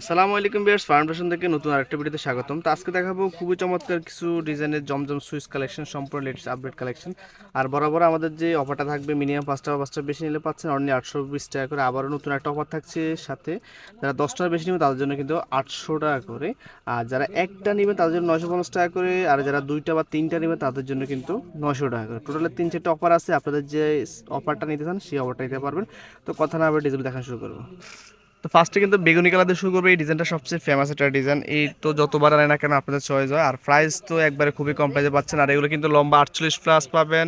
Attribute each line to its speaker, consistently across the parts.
Speaker 1: আসসালামু আলাইকুম বিয়ার্স ফাউন্ডেশন থেকে নতুন আরেকটা ভিডিওতে স্বাগতম। তো আজকে দেখাবো খুবই চমৎকার কিছু ডিজাইনের জমজম সুইচ কালেকশন, সম্পূর্ণ লেটেস্ট আপডেট কালেকশন। আর বরাবর আমাদের যে অফারটা থাকবে, মিনিমাম পাঁচটা বা পাঁচটা বেশি নিলে পাচ্ছেন, অনলি আটশো বিশ টাকা করে। আবারও নতুন একটা অফার থাকছে সাথে। যারা দশটার বেশি নেবে, তাদের জন্য কিন্তু আটশো টাকা করে। আর যারা একটা নেবে, তাদের জন্য নয়শো পঞ্চাশ টাকা করে। আর যারা দুইটা বা তিনটা নেবে, তাদের জন্য কিন্তু নয়শো টাকা করে। টোটালে তিন চারটে অফার আছে। আপনাদের যে অফারটা নিতে চান, সেই অফারটা নিতে পারবেন। তো কথা না আবার ডিজাইন দেখা শুরু করব। তো ফার্স্টে কিন্তু বেগুনি কালার দিয়ে শুরু করবে। এই ডিজাইনটা সবচেয়ে ফেমাস একটা ডিজাইন এই তো যতবার আনে না কেন আপনাদের চয়েস হয়। আর প্রাইস তো একবারে খুবই কম প্রাইসে পাচ্ছেন। আর এগুলো কিন্তু লম্বা আটচল্লিশ প্লাস পাবেন।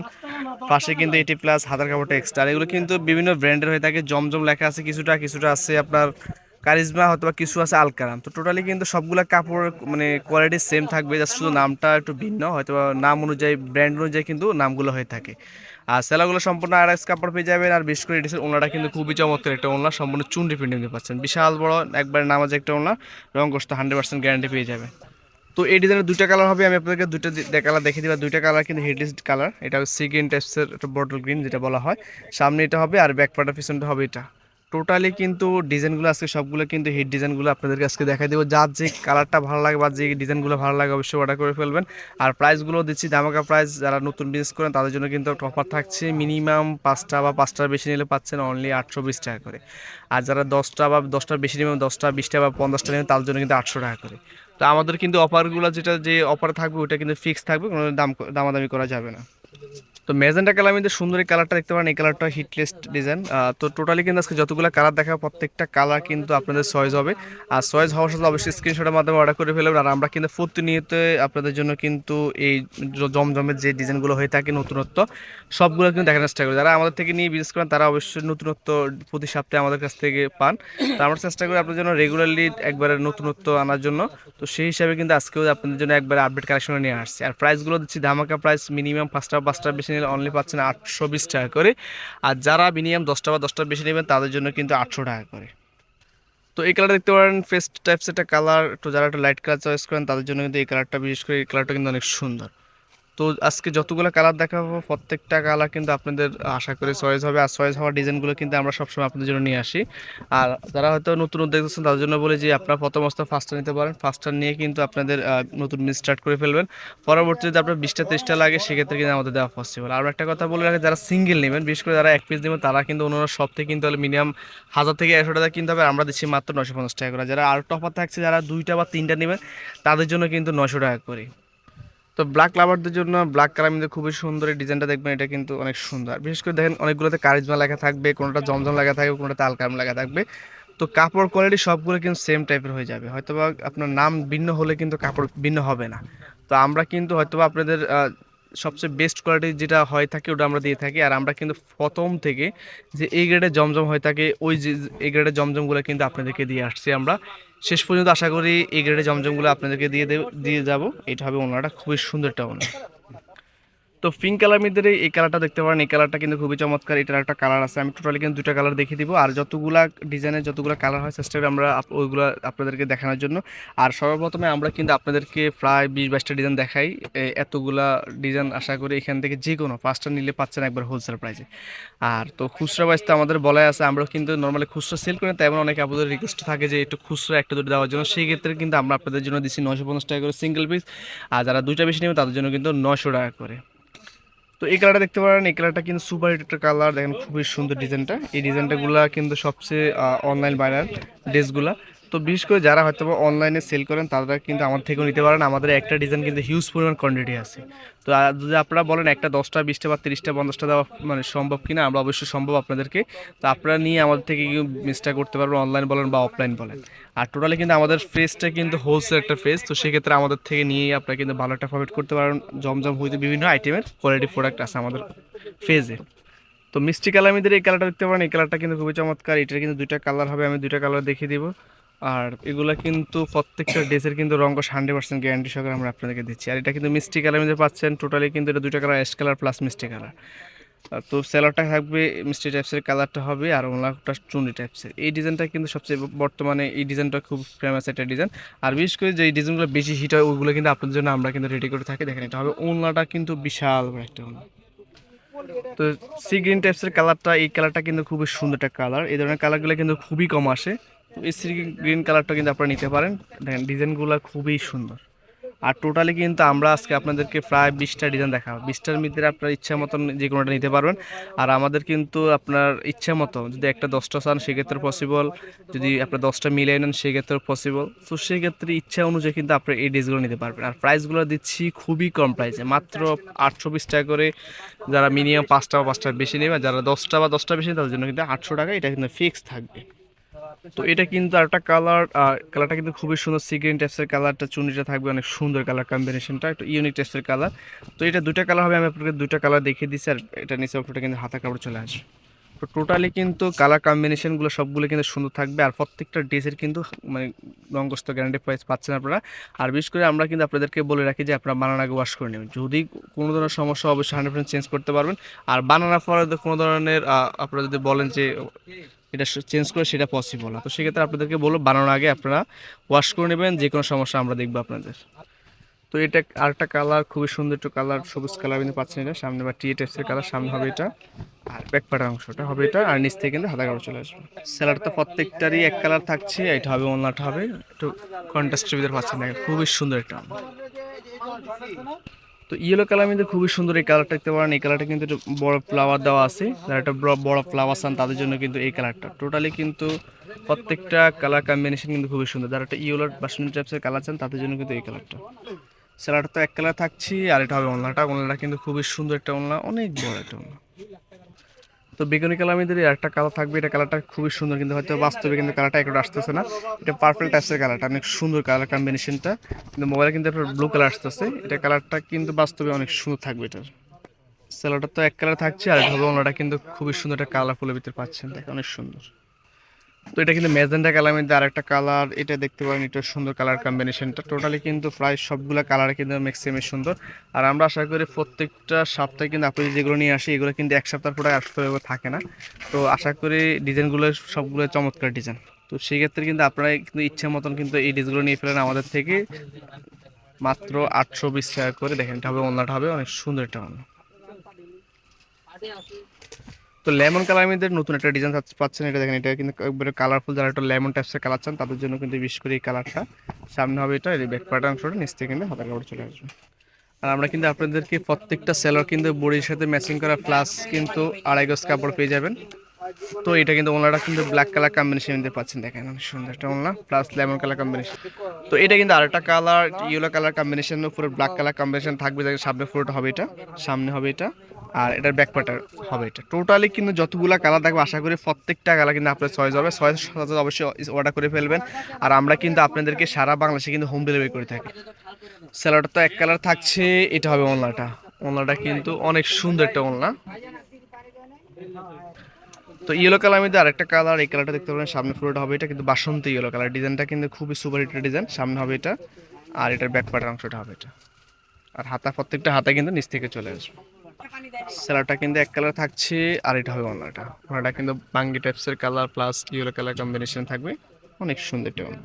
Speaker 1: পাশে কিন্তু এইটি প্লাস হাতার কাপড়টা এক্সট্রা আর এগুলো কিন্তু বিভিন্ন ব্র্যান্ডের হয়ে থাকে। জমজম লেখা আছে কিছুটা কিছুটা আছে আপনার কারিজমা হয়তো বা কিছু আছে আলকারাম। তো টোটালি কিন্তু সবগুলা কাপড় মানে কোয়ালিটি সেম থাকবে। জাস্ট শুধু নামটা একটু ভিন্ন। হয়তো নাম অনুযায়ী ব্র্যান্ড অনুযায়ী কিন্তু নামগুলো হয়ে থাকে। আর সেলাগুলো সম্পূর্ণ আড়াইশ কাপড় পেয়ে যাবেন, আর বিশেষ করে এডিসের ওনাটা কিন্তু খুবই চমৎকার একটা ওনা সম্পূর্ণ চুন্ডি প্রিন্টিং পাচ্ছেন। বিশাল বড়, একবার নামাজ একটা ওনা রং কষ্ট হান্ড্রেড পার্সেন্ট গ্যারান্টি পেয়ে যাবে তো এই ডিজাইনের দুইটা কালার হবে, আমি আপনাদেরকে দুইটা কালার দেখে দিবা দুইটা কালার কিন্তু হেডিস কালার এটা সি গ্রিন টাইপসের একটা বটল গ্রিন যেটা বলা হয়। সামনে এটা হবে, আর ব্যাক পার্টের পিছনটা হবে এটা। টোটালি কিন্তু ডিজাইনগুলো আজকে সবগুলো কিন্তু হিট ডিজাইনগুলো আপনাদেরকে আজকে দেখাই দেবো। যার যে কালারটা ভালো লাগে বা যে ডিজাইনগুলো ভালো লাগে অবশ্যই অর্ডার করে ফেলবেন। আর প্রাইসগুলো দিচ্ছি দামাকা প্রাইস যারা নতুন বিজনেস করেন তাদের জন্য কিন্তু একটা অফার থাকছে মিনিমাম পাঁচটা বা পাঁচটার বেশি নিলে পাচ্ছেন অনলি আটশো বিশ টাকা করে। আর যারা দশটা বা দশটার বেশি নেবেন, দশটা, বিশটা বা পঞ্চাশটা নেবেন, তাদের জন্য কিন্তু আটশো টাকা করে। তো আমাদের কিন্তু অফারগুলো যেটা যে অফার থাকবে ওটা কিন্তু ফিক্স থাকবে, কোনো দাম দামাদামি করা যাবে না। তো মেজেন্টা কালার মধ্যে সুন্দর এই কালারটা দেখতে পারেন, এই কালারটা হিটলেস্ট ডিজাইন তো টোটালি কিন্তু আজকে যতগুলো কালার দেখা প্রত্যেকটা কালার কিন্তু আপনাদের চয়েস হবে। আর চয়েস হওয়ার সাথে অবশ্যই স্ক্রিনশটের মাধ্যমে অর্ডার করে ফেলবেন। আর আমরা কিন্তু প্রতিনিয়ত আপনাদের জন্য কিন্তু এই জমজমের যে ডিজাইনগুলো হয়ে থাকে নতুনত্ব, সবগুলো কিন্তু দেখানোর চেষ্টা করি। যারা আমাদের থেকে নিয়ে বিজনেস করেন, তারা অবশ্যই নতুনত্ব প্রতি সপ্তাহে আমাদের কাছ থেকে পান। তো আমরা চেষ্টা করি আপনাদের জন্য রেগুলারলি একবারে নতুনত্ব আনার জন্য। তো সেই হিসাবে কিন্তু আজকেও আপনাদের জন্য একবারে আপডেট কালেকশন নিয়ে আসছে। আর প্রাইসগুলো দিচ্ছি ধামাকা প্রাইস মিনিমাম পাঁচটা পাঁচটা বেশি নিলে অনলি পাচ্ছেন আটশো বিশ টাকা করে। আর যারা মিনিমাম দশটা বা দশটা বেশি নেবেন, তাদের জন্য কিন্তু আটশো টাকা করে। তো এই কালার দেখতে পারেন ফেস্ট টাইপস একটা কালার একটু যারা একটা লাইট কালার চয়েস করেন, তাদের জন্য কিন্তু এই কালারটা বিশেষ করে এই কালারটা কিন্তু অনেক সুন্দর। তো আজকে যতগুলো কালার দেখাবো, প্রত্যেকটা কালার কিন্তু আপনাদের আশা করি চয়েস হবে। আর চয়েস হওয়ার ডিজাইনগুলো কিন্তু আমরা সবসময় আপনাদের জন্য নিয়ে আসি। আর যারা হয়তো নতুন উদ্যোগ দিচ্ছেন তাদের জন্য বলি যে, আপনারা প্রথম অবস্থা ফার্স্টটা নিতে পারেন। ফার্স্টটা নিয়ে কিন্তু আপনাদের নতুন বিজনেস স্টার্ট করে ফেলবেন। পরবর্তীতে যদি আপনার বিশটা তেইশটা লাগে, সেক্ষেত্রে কিন্তু আমাদের দেওয়া পসিবল আর একটা কথা বলে রাখি, যারা সিঙ্গেল নেবেন, বিশেষ করে যারা এক পিস নেবেন, তারা কিন্তু অন্য সব থেকে কিন্তু হলে মিনিমাম হাজার থেকে একশো টাকা কিনতে হবে। আমরা দিচ্ছি মাত্র নশো পঞ্চাশ টাকা করে। যারা আর টপার থাকছে, যারা দুইটা বা তিনটা নেবেন, তাদের জন্য কিন্তু নশো টাকা করে। তো ব্ল্যাক লাভারদের জন্য ব্ল্যাক কালার মধ্যে খুবই সুন্দর এই ডিজাইনটা দেখবেন, এটা কিন্তু অনেক সুন্দর। বিশেষ করে দেখেন, অনেকগুলোতে কারিজমা লেখা থাকবে, কোনোটা জমজম লেখা থাকবে, কোনোটা আলকাম লেখা থাকবে। তো কাপড় কোয়ালিটি সবগুলো কিন্তু সেম টাইপের হয়ে যাবে। হয়তোবা আপনার নাম ভিন্ন হলে কিন্তু কাপড় ভিন্ন হবে না। তো আমরা কিন্তু হয়তোবা আপনাদের সবচেয়ে বেস্ট কোয়ালিটি যেটা হয় থাকে ওটা আমরা দিয়ে থাকি। আর আমরা কিন্তু প্রথম থেকে যে এই গ্রেডে জমজম হয়ে থাকে, ওই যে এই গ্রেডের জমজমগুলো কিন্তু আপনাদেরকে দিয়ে আসছি আমরা। শেষ পর্যন্ত আশা করি এই গ্রেডে জমজমগুলো আপনাদেরকে দিয়ে দিয়ে যাব। এটা হবে ওনারটা খুবই সুন্দর একটা ওনা তো পিঙ্ক কালার মধ্যে এই কালারটা দেখতে পারেন। এই কালারটা কিন্তু খুবই চমৎকার। এটার একটা কালার আছে। আমি টোটালি কিন্তু দুটা কালার দেখিয়ে দিব। আর যতগুলা ডিজাইনের যতগুলো কালার হয় চেষ্টা করি আমরা ওইগুলো আপনাদেরকে দেখানোর জন্য। আর সর্বপ্রথমে আমরা কিন্তু আপনাদেরকে প্রায় বিশ বাইশটা ডিজাইন দেখাই। এতগুলা ডিজাইন আশা করি এখান থেকে যে কোনো পাঁচটা নিলে পাচ্ছেন একবার হোলসেল প্রাইসে আর তো খুচরা প্রাইস তো আমাদের বলাই আছে। আমরা কিন্তু নর্মালি খুচরা সেল করি তেমন অনেক আপনাদের রিকোয়েস্ট থাকে যে একটু খুচরা একটা দুটো দেওয়ার জন্য। সেই ক্ষেত্রে কিন্তু আমরা আপনাদের জন্য দিচ্ছি নশো পঞ্চাশ টাকা করে সিঙ্গেল পিস আর যারা দুইটা বেশি নেবে, তাদের জন্য কিন্তু নশো টাকা করে। তো এই কালারটা দেখতে পারেন, এই কালারটা কিন্তু সুপার হিট একটা কালার দেখেন খুবই সুন্দর ডিজাইনটা এই ডিজাইনটাগুলো কিন্তু সবচেয়ে অনলাইন বাইনার ড্রেসগুলা তো বিশেষ করে যারা হয়তো অনলাইনে সেল করেন, তারা কিন্তু আমার থেকেও নিতে পারেন। আমাদের একটা ডিজাইন কিন্তু হিউজ পরিমাণ কোয়ান্টিটি আছে। তো যদি আপনারা বলেন একটা দশটা, বিশটা বা তিরিশটা, পঞ্চাশটা দেওয়া মানে সম্ভব কিনা, আমরা অবশ্যই সম্ভব আপনাদেরকে। তো আপনারা নিয়ে আমাদের থেকে মিসটা করতে পারবেন অনলাইন বলেন বা অফলাইন বলেন। আর টোটালি কিন্তু আমাদের ফেসটা কিন্তু হোলসেল একটা ফেস তো সেক্ষেত্রে আমাদের থেকে নিয়ে আপনারা কিন্তু ভালো একটা প্রফিট করতে পারেন। জমজম হইতে বিভিন্ন আইটেমের কোয়ালিটি প্রোডাক্ট আছে আমাদের ফেজে তো মিষ্টি কালার মধ্যে এই কালারটা দেখতে পারেন, এই কালারটা কিন্তু খুবই চমৎকার। এটার কিন্তু দুইটা কালার হবে, আমি দুইটা কালার দেখিয়ে দিব। আর এগুলা কিন্তু প্রত্যেকটা ড্রেসের কিন্তু রঙ হান্ড্রেড পার্সেন্ট গ্যারান্টি সহকারে আমরা আপনাদেরকে দিচ্ছি। আর এটা কিন্তু মিষ্টি কালার মধ্যে পাচ্ছেন। টোটালি কিন্তু এটা দুইটা কালার অ্যাশ কালার প্লাস মিষ্টি কালার তো সেলারটা থাকবে মিষ্টি টাইপসের কালারটা হবে আর ওনাটা চুনি টাইপসের এই ডিজাইনটা কিন্তু সবচেয়ে বর্তমানে এই ডিজাইনটা খুব ফেমাস একটা ডিজাইন আর বিশেষ করে যে ডিজাইনগুলো বেশি হিট হয়, ওইগুলো কিন্তু আপনাদের জন্য আমরা কিন্তু রেডি করে থাকি। দেখেন, এটা হবে ওনাটা কিন্তু বিশাল বড় একটা ওনা তো সি গ্রিন টাইপসের কালারটা এই কালারটা কিন্তু খুবই সুন্দর একটা কালার এই ধরনের কালারগুলো কিন্তু খুবই কম আসে। তো সি গ্রিন কালারটা কিন্তু আপনারা নিতে পারেন। দেখেন ডিজাইনগুলো খুবই সুন্দর। আর টোটালি কিন্তু আমরা আজকে আপনাদেরকে প্রায় বিশটা ডিজাইন দেখাবো। বিশটার মধ্যে আপনার ইচ্ছা মতন যে কোনোটা নিতে পারবেন। আর আমাদের কিন্তু আপনার ইচ্ছা মতো যদি একটা দশটা চান, সেক্ষেত্রে পসিবল যদি আপনার দশটা মিলিয়ে নেন সেক্ষেত্রে পসিবল তো সেক্ষেত্রে ইচ্ছা অনুযায়ী কিন্তু আপনি এই ড্রেসগুলো নিতে পারবেন। আর প্রাইসগুলো দিচ্ছি খুবই কম প্রাইসে মাত্র আটশো বিশ টাকা করে যারা মিনিমাম পাঁচটা বা পাঁচটা বেশি নেবে, যারা দশটা বা দশটা বেশি তাদের জন্য কিন্তু আটশো টাকা। এটা কিন্তু ফিক্স থাকবে। তো এটা কিন্তু আরেকটা কালার আর কালারটা কিন্তু খুবই সুন্দর সিগ্রিন টেস্টের কালারটা চুনিটা থাকবে অনেক সুন্দর কালার কম্বিনেশনটা একটু ইউনিক টেস্টের কালার তো এটা দুইটা কালার হবে, আমি আপনাকে দুইটা কালার দেখিয়ে দিচ্ছি, আর এটা নিচে আপনাটা কিন্তু হাতা কাপড় চলে আসবে। তো টোটালি কিন্তু কালার কম্বিনেশনগুলো সবগুলো কিন্তু সুন্দর থাকবে, আর প্রত্যেকটা ড্রেসের কিন্তু মানে রঙ্গস্ত গ্যারান্টি প্রাইস পাচ্ছেন আপনারা। আর বিশেষ করে আমরা কিন্তু আপনাদেরকে বলে রাখি যে আপনারা বানান আগে ওয়াশ করে নেবেন। যদি কোনো ধরনের সমস্যা অবশ্যই হান্ড্রেড চেঞ্জ করতে পারবেন। আর বানানোর পরে কোনো ধরনের আপনারা যদি বলেন যে এটা চেঞ্জ করে সেটা পসিবল না। তো সেক্ষেত্রে আপনাদেরকে বলব, বানানোর আগে আপনারা ওয়াশ করে নেবেন, যে কোনো সমস্যা আমরা দেখব আপনাদের। তো এটা আরেকটা কালার খুবই সুন্দর একটু কালার সবুজ কালার কিন্তু পাচ্ছেন এটা। সামনে বা টি টেস্টের কালার সামনে হবে এটা। আর ব্যাক পাটার অংশটা হবে এটা, আর নিচ থেকে কিন্তু হাতা কাপড় চলে আসবে। স্যালাডটা প্রত্যেকটারই এক কালার থাকছে, এটা হবে ওনাটা হবে। একটু কন্ট্রাস্টের ভিতরে পাচ্ছেন খুবই সুন্দর একটা। তো ইয়েলো কালার কিন্তু খুবই সুন্দর এই কালারটা দেখতে পারেন। এই কালারটা কিন্তু একটু বড় ফ্লাওয়ার দেওয়া আছে। যারা একটা বড় ফ্লাওয়ার চান, তাদের জন্য কিন্তু এই কালারটা টোটালি কিন্তু প্রত্যেকটা কালার কম্বিনেশন কিন্তু খুবই সুন্দর। যারা একটা ইয়েলো বাসন টাইপসের কালার চান, তাদের জন্য কিন্তু এই কালারটা স্যালাডটা তো এক কালার থাকছি আর এটা হবে অনলাটা অনলাটা কিন্তু খুবই সুন্দর একটা অনলা অনেক বড় একটা ওনলা তো বেগুনি কালার মধ্যে একটা কালার থাকবে, এটা কালারটা খুবই সুন্দর কিন্তু হয়তো বাস্তবে কিন্তু কালারটা একটু আসতেছে না। এটা পার্পল টাইপসের কালারটা অনেক সুন্দর কালার কম্বিনেশনটা কিন্তু মোবাইলে কিন্তু একটা ব্লু কালার আসতেছে, এটা কালারটা কিন্তু বাস্তবে অনেক সুন্দর থাকবে এটার। সেলোটা তো এক কালার থাকছে, আর হবে কিন্তু খুবই সুন্দর একটা কালারফুলের ভিতরে পাচ্ছেন দেখে অনেক সুন্দর। তো এটা কিন্তু ম্যাজেন্টা কালার মধ্যে আরেকটা কালার, এটা দেখতে পারেন, এটা সুন্দর কালার কম্বিনেশনটা টোটালি কিন্তু প্রায় সবগুলো কালার কিন্তু ম্যাক্সিমাম সুন্দর। আর আমরা আশা করি প্রত্যেকটা সপ্তাহে কিন্তু আপনি যেগুলো নিয়ে আসি, এগুলো কিন্তু এক সপ্তাহ পরে আসতে থাকে না। তো আশা করি ডিজাইনগুলো সবগুলো চমৎকার ডিজাইন। তো সেই ক্ষেত্রে কিন্তু আপনারা কিন্তু ইচ্ছা মতন কিন্তু এই ডিজাইনগুলো নিয়ে ফেলেন আমাদের থেকে। মাত্র আটশো বিশ টাকা করে, দেখেন এটা হবে অন্যটা হবে অনেক সুন্দর একটা অন্য তো লেমন কালার মধ্যে নতুন একটা ডিজাইন পাচ্ছেন, এটা দেখেন, এটা কিন্তু একবারে কালারফুল যারা একটা লেমন টাইপসের কালার চান, তাদের জন্য কিন্তু বিশেষ করে এই কালারটা সামনে হবে এটা, এই ব্যাক পার্ট অংশটা, নিচ কিন্তু হাতা কাপড় চলে আসবে। আর আমরা কিন্তু আপনাদেরকে প্রত্যেকটা সেলার কিন্তু বডির সাথে ম্যাচিং করা প্লাস কিন্তু আড়াই গজ কাপড় পেয়ে যাবেন। তো এটা কিন্তু ওনারা কিন্তু ব্ল্যাক কালার কম্বিনেশন মধ্যে পাচ্ছেন, দেখেন, অনেক সুন্দর একটা ওনা প্লাস লেমন কালার কম্বিনেশন তো এটা কিন্তু আরেকটা কালার ইয়েলো কালার কম্বিনেশন পুরো ব্ল্যাক কালার কম্বিনেশন থাকবে, দেখেন, সামনে পুরোটা হবে এটা, সামনে হবে এটা। আর এটার ব্যাক পার্টার হবে এটা। টোটালি কিন্তু যতগুলো কালার থাকবে, আশা করি প্রত্যেকটা কালার কিন্তু আপনার চয়েস হবে। চয়েস সাথে অবশ্যই অর্ডার করে ফেলবেন। আর আমরা কিন্তু আপনাদেরকে সারা বাংলাদেশে কিন্তু হোম ডেলিভারি করে থাকি। স্যালাডটা তো এক কালার থাকছে, এটা হবে ওনলাটা ওনলাটা কিন্তু অনেক সুন্দর একটা ওনলা তো ইয়েলো কালার মধ্যে আরেকটা কালার এই কালারটা দেখতে পাবেন সামনে পুরোটা হবে এটা, কিন্তু বাসন্তী ইয়েলো কালার ডিজাইনটা কিন্তু খুবই সুপার হিটের ডিজাইন সামনে হবে এটা। আর এটার ব্যাক পার্টের অংশটা হবে এটা। আর হাতা, প্রত্যেকটা হাতা কিন্তু নিচ থেকে চলে আসবে। স্যালাডটা কিন্তু এক কালার থাকছে আর এটা হবে ওনাটা ওনাটা কিন্তু বাঙ্গি টাইপসের colour plus yellow colour combination থাকবে। অনেক সুন্দর ওনা।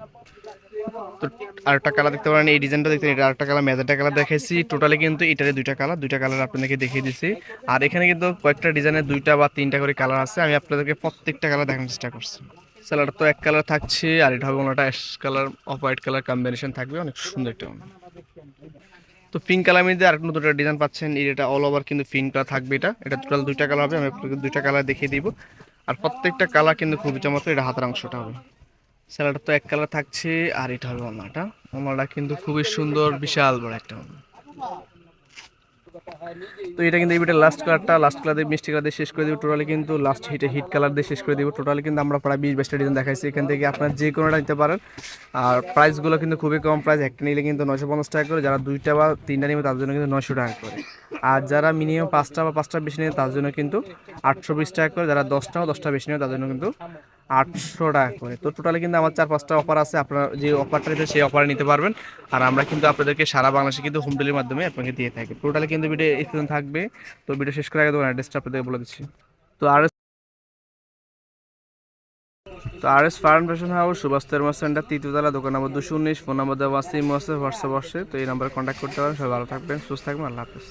Speaker 1: তো আরেকটা কালার দেখতে পারেন, এই ডিজাইনটা দেখতে এটা আরেকটা কালার মেজাটা কালার দেখাইছি। টোটালি কিন্তু এটারে দুইটা কালার দুইটা কালার আপনাদেরকে দেখিয়ে দিছি। আর এখানে কিন্তু কয়েকটা ডিজাইনের দুইটা বা তিনটা করে কালার আছে। আমি আপনাদেরকে প্রত্যেকটা কালার দেখানোর চেষ্টা করছি। স্যালাড তো এক কালার থাকছে, আর এটা হবে ওনাটা ash colour, off white colour combination থাকবে। অনেক সুন্দর একটা। তো পিঙ্ক কালার মধ্যে আর নতুন ডিজাইন পাচ্ছেন। এটা অল ওভার কিন্তু পিঙ্কটা থাকবে এটা। এটা টোটাল দুইটা কালার হবে, আমি আপনাকে দুইটা কালার দেখিয়ে দিব। আর প্রত্যেকটা কালার কিন্তু খুবই চমৎকার, এটা হাতের অংশটা হবে। স্যালাডটা তো এক কালার থাকছে, আর এটা হবে ওনাটা। ওনাটা কিন্তু খুবই সুন্দর, বিশাল বড় একটা। তো এটা কিন্তু এই লাস্ট কালারটা লাস্ট কালার দিয়ে মিষ্টি কালার দিয়ে শেষ করে দিব। টোটালি কিন্তু লাস্ট হিটে হিট কালার দিয়ে শেষ করে দিব। টোটালি কিন্তু আমরা প্রায় বিশ বাইশটা ডিজাইন দেখাইছি। এখান থেকে আপনার যে কোনোটা নিতে পারেন। আর প্রাইসগুলো কিন্তু খুবই কম প্রাইস একটা নিলে কিন্তু নশো পঞ্চাশ টাকা করে। যারা দুইটা বা তিনটা নেবে তার জন্য কিন্তু নশো টাকা করে। আর যারা মিনিমাম পাঁচটা বা পাঁচটা বেশি নেবে, তার জন্য কিন্তু আটশো বিশ টাকা করে। যারা দশটা বা দশটা বেশি নেবে তার জন্য কিন্তু আটশো টাকা করে। তো টোটালি কিন্তু আমার চার, পাঁচটা অফার আছে। আপনারা যে অফারটা দিতে সেই অফারে নিতে পারবেন। আর আমরা কিন্তু আপনাদেরকে সারা বাংলাদেশে কিন্তু হোম ডেলিভারির মাধ্যমে আপনাকে দিয়ে থাকি। টোটালি কিন্তু ভিডিও স্ক্রিন থাকবে। তো ভিডিও শেষ করে আগে তোমার অ্যাড্রেসটা আপনাদের বলে দিচ্ছি। তো আর তো আর S farm fashion house Subhash তেরমা centre তৃতীয়তলা দোকান নম্বর দুশো উনিশ ফোন নম্বর দেওয়া আছে, ইমো আছে হোয়াটসঅ্যাপ আসছে তো এই নাম্বারে কন্ট্যাক্ট করতে পারেন। সবাই ভালো থাকবেন, সুস্থ থাকবেন, আল্লাহ হাফিজ।